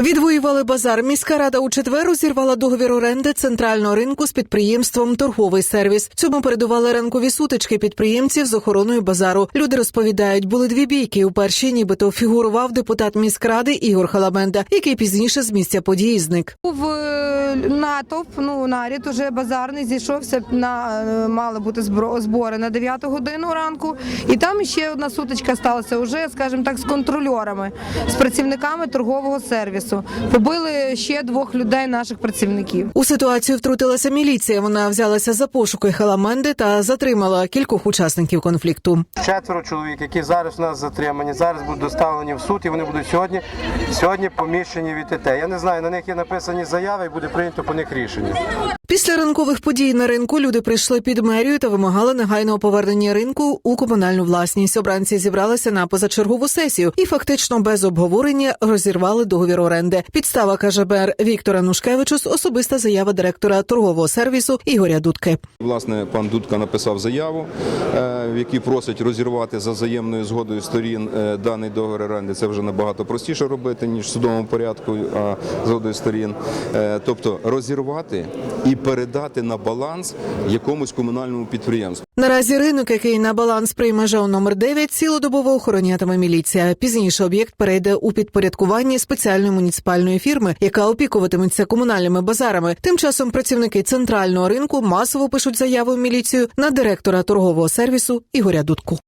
Відвоювали базар. Міська рада у четвер розірвала договір оренди центрального ринку з підприємством Торговий сервіс. Цьому передували ранкові сутички підприємців з охороною базару. Люди розповідають, були дві бійки. У першій нібито фігурував депутат міськради Ігор Халаменда, який пізніше з місця події зник. Був е, натовп, ну наряд уже базарний зійшовся на е, мали бути збори на 9 годину ранку. І там ще одна сутичка сталася уже, скажімо так, з контрольорами, з працівниками торгового сервісу. Побили ще двох людей, наших працівників. У ситуацію втрутилася міліція. Вона взялася за пошуки Халаменди та затримала кількох учасників конфлікту. Четверо чоловік, які зараз у нас затримані, зараз будуть доставлені в суд і вони будуть сьогодні, сьогодні поміщені від ТТ. Я не знаю, на них є написані заяви і буде прийнято по них рішення. Після ранкових подій на ринку люди прийшли під мерію та вимагали негайного повернення ринку у комунальну власність. Обранці зібралися на позачергову сесію і фактично без обговорення розірвали договір оренди. Підстава каже мер Віктора Нушкевичус, особиста заява директора торгового сервісу Ігоря Дудки. Власне, пан Дудка написав заяву, е, в якій просить розірвати за взаємною згодою сторін е, даний договір оренди. Це вже набагато простіше робити ніж в судовому порядку, а згодою сторін. Е, Тобто розірвати і передати на баланс якомусь комунальному підприємству. Наразі ринок, який на баланс прийме ЖЕО номер 9, цілодобово охоронятиме міліція. Пізніше об'єкт перейде у підпорядкування спеціальної муніципальної фірми, яка опікуватиметься комунальними базарами. Тим часом працівники центрального ринку масово пишуть заяву в міліцію на директора торгового сервісу Ігоря Дудку.